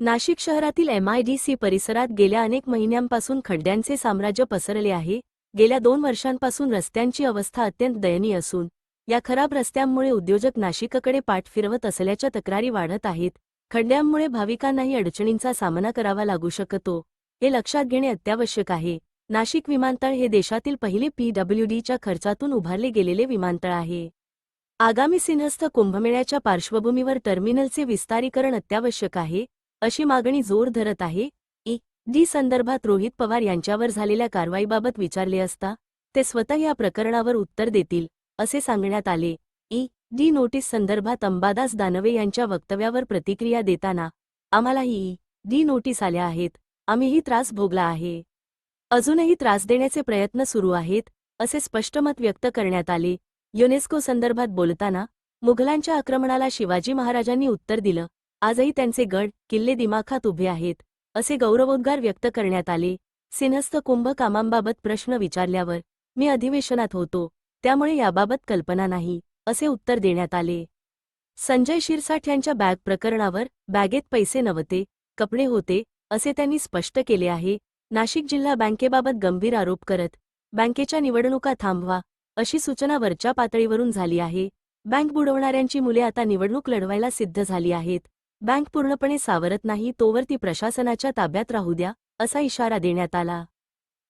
नाशिक शहरातील एमआयडीसी परिसरात गेल्या अनेक महिन्यांपासून खड्ड्यांचे साम्राज्य पसरले आहे. गेल्या दोन वर्षांपासून रस्त्यांची अवस्था अत्यंत दयनीय असून या खराब रस्त्यांमुळे उद्योजक नाशिककडे पाठ फिरवत असल्याच्या तक्रारी वाढत आहेत. खड्ड्यांमुळे भाविकांनाही अडचणींचा सामना करावा लागू शकतो हे लक्षात घेणे अत्यावश्यक आहे. नाशिक विमानतळ हे देशातील पहिले पीडब्ल्यूडीच्या खर्चातून उभारले गेलेले विमानतळ आहे. आगामी सिंहस्थ कुंभमेळ्याच्या पार्श्वभूमीवर टर्मिनलचे विस्तारीकरण अत्यावश्यक आहे. अशी मागणी जोर धरत आहे. ई. डी. संदर्भात रोहित पवार यांच्यावर झालेल्या कारवाईबाबत विचारले असता ते स्वतः या प्रकरणावर उत्तर देतील असे सांगण्यात आले. ई. डी. नोटीस संदर्भात अंबादास दानवे यांच्या वक्तव्यावर प्रतिक्रिया देताना आम्हालाही ई. डी. नोटीस आल्या आहेत. आम्हीही त्रास भोगला आहे. अजूनही त्रास देण्याचे प्रयत्न सुरू आहेत असे स्पष्ट मत व्यक्त करण्यात आले. युनेस्को संदर्भात बोलताना मुघलांच्या आक्रमणाला शिवाजी महाराजांनी उत्तर दिलं. आजही त्यांचे गड किल्ले दिमाखात उभे आहेत असे गौरवोद्गार व्यक्त करण्यात आले. सिंहस्थ कुंभ कामांबाबत प्रश्न विचारल्यावर मी अधिवेशनात होतो त्यामुळे याबाबत कल्पना नाही असे उत्तर देण्यात आले. संजय शिरसाठ यांच्या बॅग प्रकरणावर बॅगेत पैसे नव्हते कपडे होते असे त्यांनी स्पष्ट केले आहे. नाशिक जिल्हा बँकेबाबत गंभीर आरोप करत बँकेच्या निवडणुका थांबवा अशी सूचना वरच्या पातळीवरून झाली आहे. बँक बुडवणाऱ्यांची मुले आता निवडणूक लढवायला सिद्ध झाली आहेत. बँक पूर्णपणे सावरत नाही तोवर ती प्रशासनाच्या ताब्यात राहू द्या असा इशारा देण्यात आला.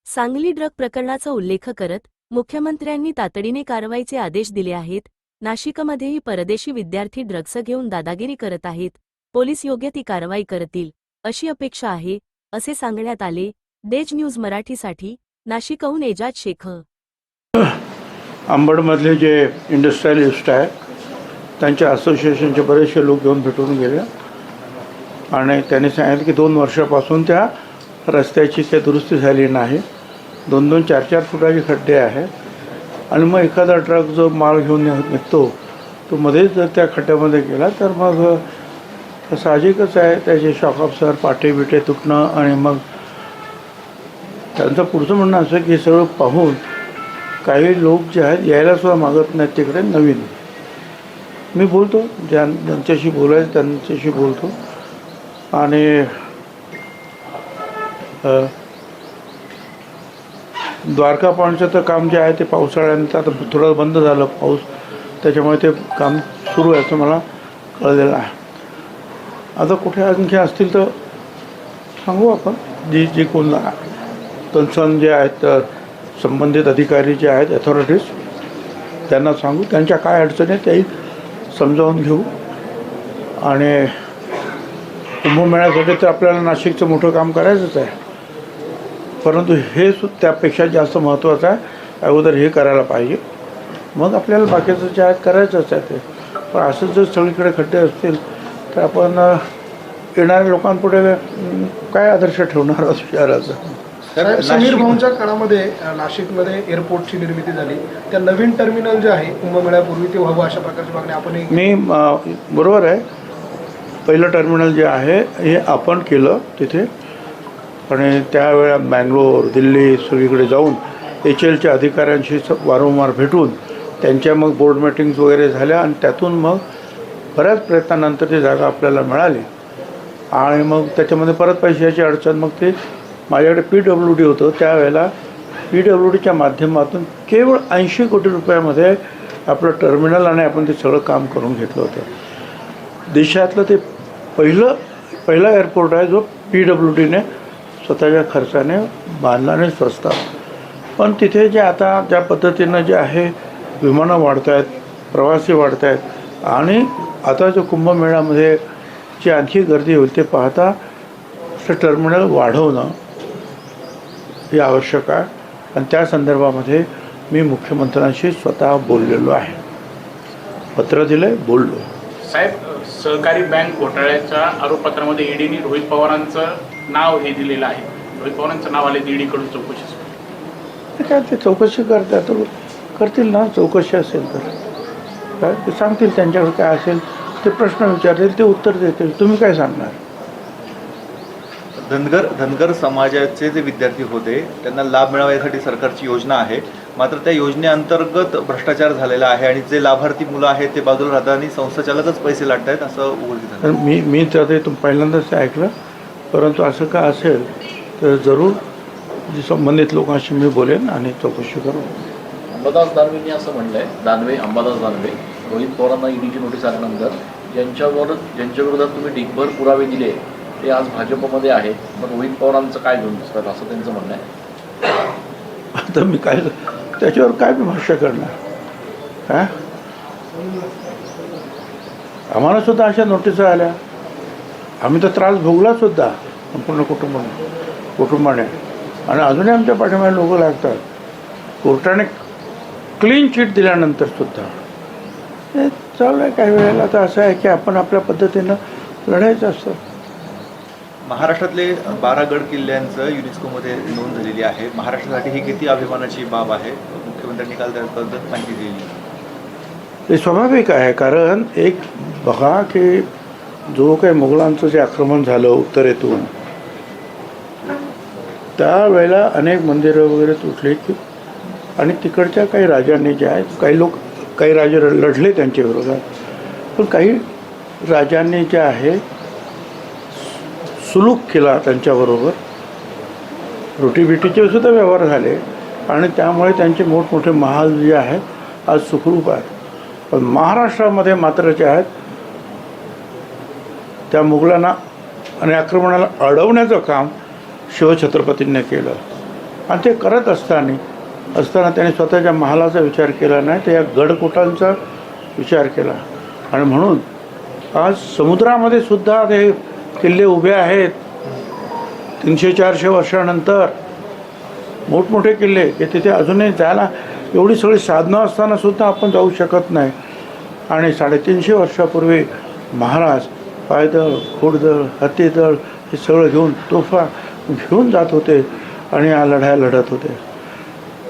सांगली ड्रग प्रकरणाचा उल्लेख करत मुख्यमंत्र्यांनी तातडीने कारवाईचे आदेश दिले आहेत. नाशिकमध्येही परदेशी विद्यार्थी ड्रग्स घेऊन दादागिरी करत आहेत. पोलीस योग्य ती कारवाई करतील अशी अपेक्षा आहे असे सांगण्यात आले. डेज न्यूज मराठीसाठी नाशिकहून एजाज शेख अंबडमधले जे इंडस्ट्रियलिस्ट आहे त्यांच्या असोसिएशनचे बरेचसे लोक घेऊन भेटून गेले. आणि त्यांनी सांगितलं की दोन वर्षापासून त्या रस्त्याची काही दुरुस्ती झाली नाही. दोन दोन चार चार फुटाचे खड्डे आहेत आणि मग एखादा ट्रक जो माल घेऊन निघतो तो मध्येच जर त्या खड्ड्यामध्ये गेला तर मग साहजिकच आहे. त्याचे शॉकअप्सर पाटे बिटे तुटणं आणि मग त्यांचं पुढचं म्हणणं असं की हे सगळं पाहून काही लोक जे आहेत यायला सुद्धा मागत नाहीत तिकडे नवीन. मी बोलतो ज्यां ज्यांच्याशी बोलायचं त्यांच्याशी बोलतो. आणि द्वारका पॉईंटचं तर काम जे आहे ते पावसाळ्यानंतर आता थोडं बंद झालं पाऊस त्याच्यामुळे ते काम सुरू आहे असं मला कळलेलं आहे. आता कुठे आणखी असतील तर सांगू आपण जी जी कोण कन्सर्न जे आहेत संबंधित अधिकारी जे आहेत अथॉरिटीज त्यांना सांगू त्यांच्या काय अडचणी आहेत त्याही समजावून घेऊ. आणि कुंभमेळ्यासाठी तर आपल्याला नाशिकचं मोठं काम करायचंच आहे. परंतु हे सु त्यापेक्षा जास्त महत्त्वाचं आहे अगोदर हे करायला पाहिजे. मग आपल्याला बाकीचं जे आहे करायचंच आहे ते. पण असंच जर सगळीकडे खड्डे असतील तर आपण येणाऱ्या लोकांपुढे काय आदर्श ठेवणार आहोत शहराचा समीर भाऊंच्या काळामध्ये नाशिकमध्ये एअरपोर्टची निर्मिती झाली. त्या नवीन टर्मिनल जे आहे कुंभमेळ्यापूर्वी ते व्हावं अशा प्रकारची मागणी आपणही मी बरोबर आहे. पहिलं टर्मिनल जे आहे हे आपण केलं तिथे. आणि त्यावेळा बँगलोर दिल्ली सगळीकडे जाऊन एच एलच्या अधिकाऱ्यांशी स- वारंवार भेटून त्यांच्या मग बोर्ड मिटिंग्स वगैरे झाल्या आणि त्यातून मग बऱ्याच प्रयत्नानंतर ती जागा आपल्याला मिळाली. आणि मग त्याच्यामध्ये परत पैशाची अडचण मग ते माझ्याकडे पी डब्ल्यू डी होतं. त्यावेळेला पी डब्ल्यू डीच्या माध्यमातून केवळ ऐंशी कोटी रुपयामध्ये आपलं टर्मिनल आणि आपण ते सगळं काम करून घेतलं होतं. देशातलं ते पहिलं पहिला एअरपोर्ट आहे जो पी डब्ल्यू डीने स्वतःच्या खर्चाने बांधला आणि स्वस्त. पण तिथे जे आता ज्या पद्धतीनं जे आहे विमानं वाढत आहेत प्रवासी वाढत आहेत आणि आता जो कुंभमेळ्यामध्ये जी आणखी गर्दी होईल ते पाहता ते टर्मिनल वाढवणं हे आवश्यक आहे. आणि त्या संदर्भामध्ये मी मुख्यमंत्र्यांशी स्वतः बोललेलो आहे. पत्र दिले बोललो. साहेब सहकारी बँक घोटाळ्याच्या आरोपपत्रामध्ये ईडीने रोहित पवारांचं नाव हे दिलेलं आहे. रोहित पवारांचं नाव आले ईडीकडून चौकशी काय ते चौकशी करतात? करतील ना? चौकशी असेल तर. काय? ते सांगतील त्यांच्याकडे काय असेल? ते प्रश्न विचारतील ते उत्तर देतील. तुम्ही काय सांगणार? धनगर धनगर समाजाचे जे विद्यार्थी होते त्यांना लाभ मिळावा यासाठी सरकारची योजना आहे. मात्र त्या योजनेअंतर्गत भ्रष्टाचार झालेला आहे आणि जे लाभार्थी मुलं आहेत ते बाजूला राहतात आणि संस्थाचालकच पैसे लाटत आहेत असं तर मी मी तर ते तुम पहिल्यांदाच ऐकलं. परंतु असं का असेल तर जरूर जे संबंधित लोकांशी मी बोलेन आणि चौकशी करू. अंबादास दानवेंनी असं म्हणलंय दानवे अंबादास दानवे रोहित पवारांना ईडीची नोटीस आल्यानंतर ज्यांच्यावर ज्यांच्या विरोधात तुम्ही डिगभर पुरावे दिले ते आज भाजपमध्ये आहेत. मग रोहित पवारांचं काय घेऊन दिसतात असं त्यांचं म्हणणं आहे. तर मी काय त्याच्यावर काय मी भाष्य करणार? हां? आम्हाला सुद्धा अशा नोटिसा आल्या. आम्ही तर त्रास भोगला सुद्धा संपूर्ण कुटुंब कुटुंबाने. आणि अजूनही आमच्या पाठीमागे लोक लागतात. कोर्टाने क्लीन चिट दिल्यानंतर सुद्धा. हे चालू आहे काही वेळेला. आता असं आहे की आपण आपल्या पद्धतीनं लढायचं असतं. महाराष्ट्रातले बारा गड किल्ल्यांचं युनेस्कोमध्ये नोंद झालेली आहे. महाराष्ट्रासाठी ही किती अभिमानाची बाब आहे? मुख्यमंत्र्यांनी काल त्याबद्दल माहिती दिली. ते स्वाभाविक आहे कारण एक बघा की जो काही मुघलांचं जे आक्रमण झालं उत्तरेतून त्यावेळेला अनेक मंदिरं वगैरे तुटली की आणि तिकडच्या काही राजांनी जे आहेत काही लोक काही राजे लढले त्यांच्या विरोधात. पण काही राजांनी जे आहे सुलूक केला त्यांच्याबरोबर. रोटीबिटीचे सुद्धा व्यवहार झाले आणि त्यामुळे त्यांचे मोठमोठे महाल जे आहेत आज सुखरूप आहेत. पण महाराष्ट्रामध्ये मात्र जे आहेत त्या मुघलांना आणि आक्रमणाला अडवण्याचं काम शिवछत्रपतींनी केलं. आणि ते करत असताना असताना त्यांनी स्वतःच्या महालाचा विचार केला नाही तर या गडकोटांचा विचार केला. आणि म्हणून आज समुद्रामध्ये सुद्धा ते किल्ले उभे आहेत. तीनशे चारशे वर्षानंतर मोठमोठे किल्ले की तिथे अजूनही जायला एवढी सगळी साधनं असताना सुद्धा आपण जाऊ शकत नाही. आणि साडेतीनशे वर्षापूर्वी महाराज पायदळ घोडदळ हत्तीदळ हे सगळं घेऊन तोफा घेऊन जात होते आणि या लढाया लढत होते.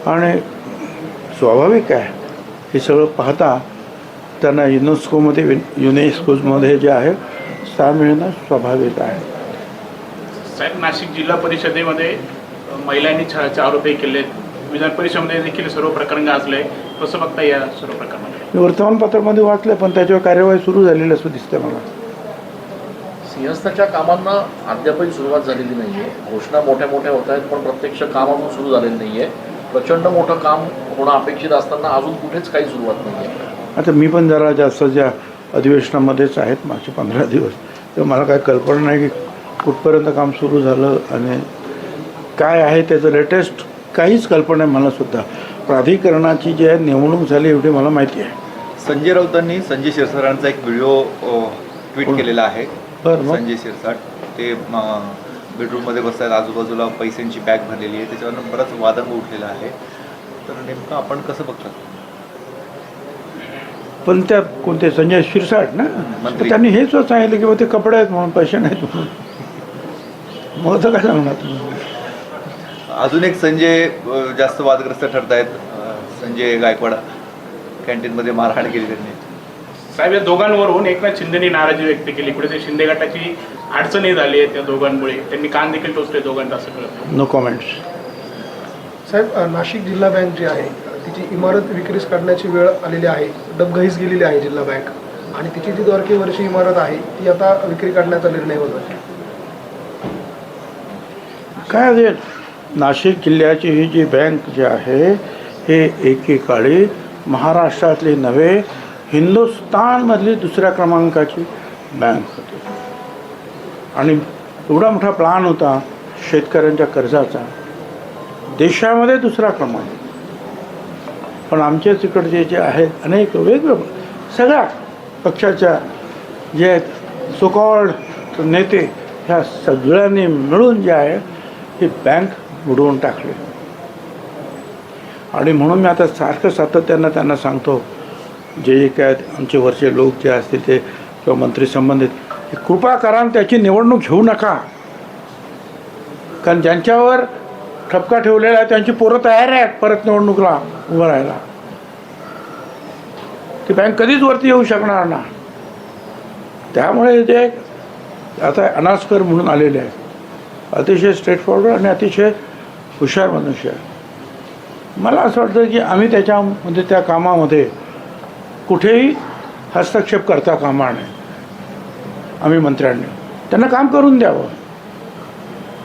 आणि स्वाभाविक आहे हे सगळं पाहता त्यांना युनेस्कोमध्ये युनेस्कोमध्ये जे आहे स्थान मिळणं स्वाभाविक आहे. साहेब नाशिक जिल्हा परिषदेमध्ये महिलांनी छळाचे आरोपही केले विधान परिषदेमध्ये देखील सर्व प्रकरण गाजले. कसं बघता या सर्व प्रकरणामध्ये मी वर्तमानपत्रामध्ये वाचलं पण त्याच्यावर कार्यवाही सुरू झालेली असं दिसतं मला. सिंहस्थाच्या कामांना अद्यापही सुरुवात झालेली नाही आहे घोषणा मोठ्या मोठ्या होत आहेत पण प्रत्यक्ष काम अजून सुरू झालेलं नाही आहे प्रचंड मोठं काम होणं अपेक्षित असताना अजून कुठेच काही सुरुवात नाही आहे आता मी पण जरा जास्त ज्या अधिवेशनामध्येच आहेत मागचे पंधरा दिवस तर मला काय कल्पना नाही की कुठपर्यंत काम सुरू झालं आणि काय आहे त्याचं लेटेस्ट काहीच कल्पना आहे मला सुद्धा प्राधिकरणाची जी आहे नेमणूक झाली एवढी मला माहिती आहे. संजय राऊतांनी संजय शिरसाटांचा एक व्हिडिओ ट्विट केलेला आहे. संजय शिरसाट. ते बेडरूममध्ये बसत आहेत आजूबाजूला पैशांची बॅग भरलेली आहे. त्याच्यावरनं बराच वादंग उठलेला आहे. तर नेमकं आपण कसं बघतात? पण त्या कोणते संजय शिरसाट ना? तर. त्यांनी हेच सांगितलं की ते कपडे आहेत म्हणून पैसे नाहीत म्हणून. मग तर काय सांगणार तुम्ही? अजून एक संजय जास्त वादग्रस्त ठरत आहेत संजय गायकवाड. कॅन्टीनमध्ये मारहाण केली त्यांनी. साहेब या दोघांवरून एकनाथ शिंदेनी नाराजी व्यक्त केली. कुठे ते शिंदे गटाची अडचणी झाली आहे त्या दोघांमुळे. त्यांनी कान देखील टोचले दोघांचं असं कळतं नो कॉमेंट्स साहेब नाशिक जिल्हा बँक जी आहे तिची इमारत विक्रीस काढण्याची वेळ आलेली आहे. डबघाईस गेलेली आहे जिल्हा बँक. आणि तिची जी द्वारकेवरची इमारत आहे ती आता विक्री काढण्याचा निर्णय होतो काय असेल नाशिक जिल्ह्याची ही जी बँक जी आहे हे एकेकाळी महाराष्ट्रातली नव्हे हिंदुस्थानमधली दुसऱ्या क्रमांकाची बँक होती. आणि एवढा मोठा प्लान होता शेतकऱ्यांच्या कर्जाचा. देशामध्ये दुसरा क्रमांक. पण आमच्या तिकडचे जे आहेत अनेक वेगवेगळे सगळ्या पक्षाच्या जे आहेत सुकॉल्ड नेते ह्या सगळ्यांनी मिळून जे आहे ही बँक बुडवून टाकली. आणि म्हणून मी आता सारखं सातत्यानं त्यांना सांगतो जे जे काय आमचे वरचे लोक जे असतील ते किंवा मंत्री संबंधित हे कृपा करा त्याची निवडणूक घेऊ नका. कारण ज्यांच्यावर ठपका ठेवलेला आहे त्यांची पोरं तयार आहेत परत निवडणुकीला उभं राहायला. ती बँक कधीच वरती येऊ शकणार ना त्यामुळे जे आता अनास्कर म्हणून आलेले आहेत अतिशय स्ट्रेट फॉरवर्ड आणि अतिशय हुशार मनुष्य आहे मला असं वाटतं की आम्ही त्याच्यामध्ये त्या कामामध्ये कुठेही हस्तक्षेप करता कामा नये आम्ही मंत्र्यांनी. त्यांना काम करून द्यावं.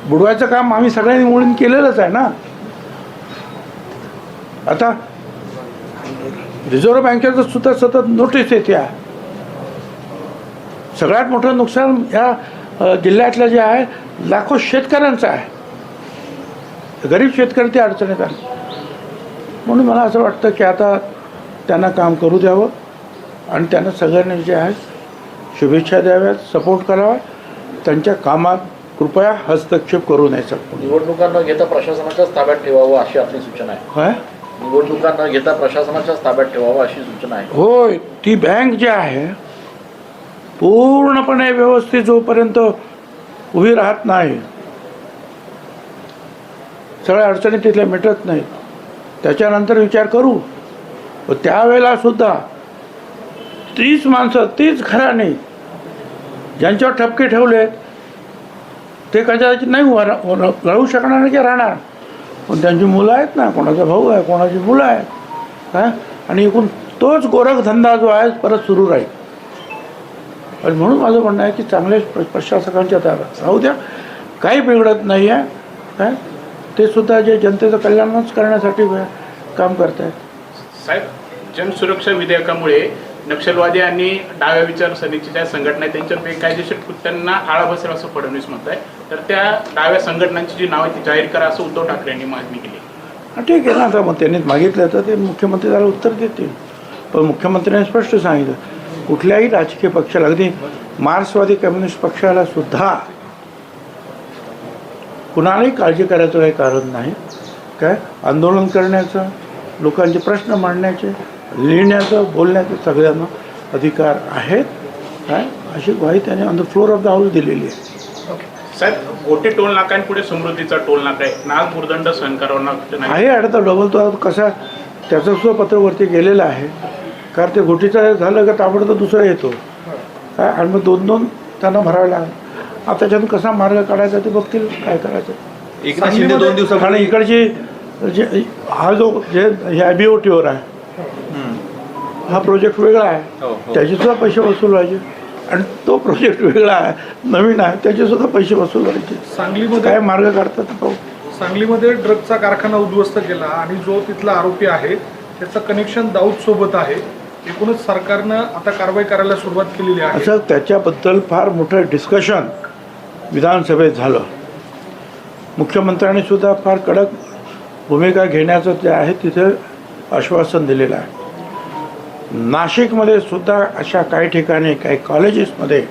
बुडवायचं काम आम्ही सगळ्यांनी मिळून केलेलंच आहे ना. आता रिझर्व्ह बँकेचं सुद्धा सतत नोटीस येते आहे. सगळ्यात मोठं नुकसान या जिल्ह्यातलं जे आहे लाखो शेतकऱ्यांचं आहे. गरीब शेतकरी ते अडचणीत आहे. म्हणून मला असं वाटतं की आता त्यांना काम करू द्यावं आणि त्यांना सगळ्यांनी जे आहे शुभेच्छा द्याव्यात सपोर्ट करावा. त्यांच्या कामात कृपया हस्तक्षेप करू नये शकतो निवडणुकांना घेता प्रशासनाच्याच ताब्यात ठेवावं अशी आपली सूचना आहे. काय? निवडणुकांना घेता प्रशासनाच्याच ताब्यात ठेवावं अशी सूचना आहे. होय ती बँक जी आहे पूर्णपणे व्यवस्थित जोपर्यंत उभी राहत नाही सगळ्या अडचणी तिथल्या मिटत नाहीत. त्याच्यानंतर विचार करू. व त्यावेळेला सुद्धा तीच माणसं तीच घराने ज्यांच्यावर ठपके ठेवले ते कदाचित नाही उभा रा- राहू शकणार नाही की राहणार. पण त्यांची मुलं आहेत ना कोणाचा भाऊ आहे कोणाची मुलं आहेत काय आणि एकूण तोच गोरखधंदा जो आहे परत सुरू राहील. आणि म्हणून माझं म्हणणं आहे की चांगले प्रशासकांच्या ताब्यात राहू द्या. काही बिघडत नाही आहे काय ते सुद्धा जे जनतेचं कल्याणच करण्यासाठी काम करत आहेत साहेब जनसुरक्षा विधेयकामुळे नक्षलवादी आणि डाव्या विचारसरणीच्या ज्या संघटना आहेत त्यांच्या बेकायदेशीर कृत्यांना आळा बसेल असं फडणवीस म्हणत आहे तर त्या डाव्या संघटनांची जी नावं आहे ती जाहीर करा असं उद्धव ठाकरे यांनी मागणी केली. ठीक आहे ना आता मग त्यांनी मागितलं तर ते मुख्यमंत्री त्याला उत्तर देतील. पण मुख्यमंत्र्यांनी स्पष्ट सांगितलं कुठल्याही राजकीय पक्षाला अगदी मार्क्सवादी कम्युनिस्ट पक्षाला सुद्धा कुणालाही काळजी करायचं काही कारण नाही. काय? आंदोलन करण्याचं लोकांचे प्रश्न मांडण्याचे लिहिण्याचं बोलण्याचं सगळ्यांना अधिकार आहेत काय? अशी ग्वाही त्याने on the floor of the house दिलेली आहे. साहेब गोटे टोल नाक्यांपुढे समृद्धीचा टोल नाका आहे. नाग भूर्दंड सहन करावा आहे आता डबल तो कसा त्याचं सुद्धा पत्रवरती गेलेलं आहे. कारण ते घोटीचं झालं का ताबडतोब दुसरं येतो. काय? आणि मग दोन दोन त्यांना भरावे लागेल. आता त्याच्यातून कसा मार्ग काढायचा ते बघतील काय करायचं. एकनाथ शिंदे दोन आणि दिवसापूर्वी इकडची जे हा जो जे ह्या बी ओ टीवर आहे. हा प्रोजेक्ट वेगळा आहे. हो, हो. त्याचे सुद्धा पैसे वसूल व्हायचे. आणि तो प्रोजेक्ट वेगळा आहे नवीन आहे त्याचे सुद्धा पैसे वसूल व्हायचे. सांगलीमध्ये काय मार्ग काढतात ते पाहू. सांगलीमध्ये ड्रगचा कारखाना उद्ध्वस्त केला आणि जो तिथला आरोपी आहे त्याचं कनेक्शन दाऊद सोबत आहे. एकूणच सरकारनं आता कारवाई करायला सुरुवात केलेली आहे. असं त्याच्याबद्दल फार मोठं डिस्कशन विधानसभेत झालं. मुख्यमंत्र्यांनी सुद्धा फार कडक भूमिका घेण्याचं जे आहे तिथे आश्वासन दिलेलं आहे. नाशिकमध्ये सुद्धा अशा काही ठिकाणी काही कॉलेजेसमध्ये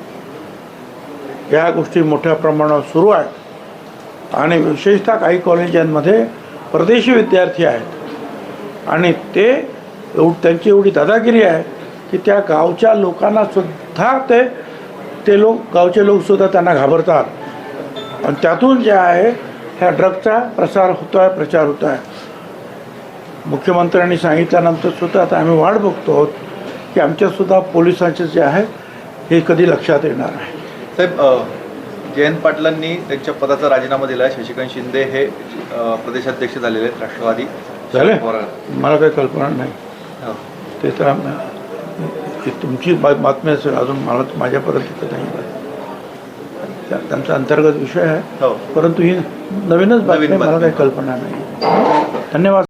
या गोष्टी मोठ्या प्रमाणावर सुरू आहेत. आणि विशेषतः काही कॉलेजांमध्ये परदेशी विद्यार्थी आहेत. आणि ते एव त्यांची एवढी दादागिरी आहे की त्या गावच्या लोकांना सुद्धा ते ते लोक गावचे लोकसुद्धा त्यांना घाबरतात. आणि त्यातून जे आहे ह्या ड्रगचा प्रसार होतो आहे प्रचार होतो आहे मुख्यमंत्र्यांनी सांगितल्यानंतर सुद्धा आता आम्ही वाट बघतो आहोत की आमच्यासुद्धा पोलिसांचे जे आहे हे कधी लक्षात येणार आहे साहेब जयंत पाटलांनी त्यांच्या पदाचा राजीनामा दिला आहे शशिकांत शिंदे हे प्रदेशाध्यक्ष झालेले आहेत राष्ट्रवादी. झाले. मला काही कल्पना नाही. हो. ते तर तुमची बातमी असेल अजून मला माझ्यापर्यंत नाही त्या- त्यांचा अंतर्गत विषय आहे. हो. परंतु ही नवीनच बातमी मला. काही कल्पना नाही. धन्यवाद.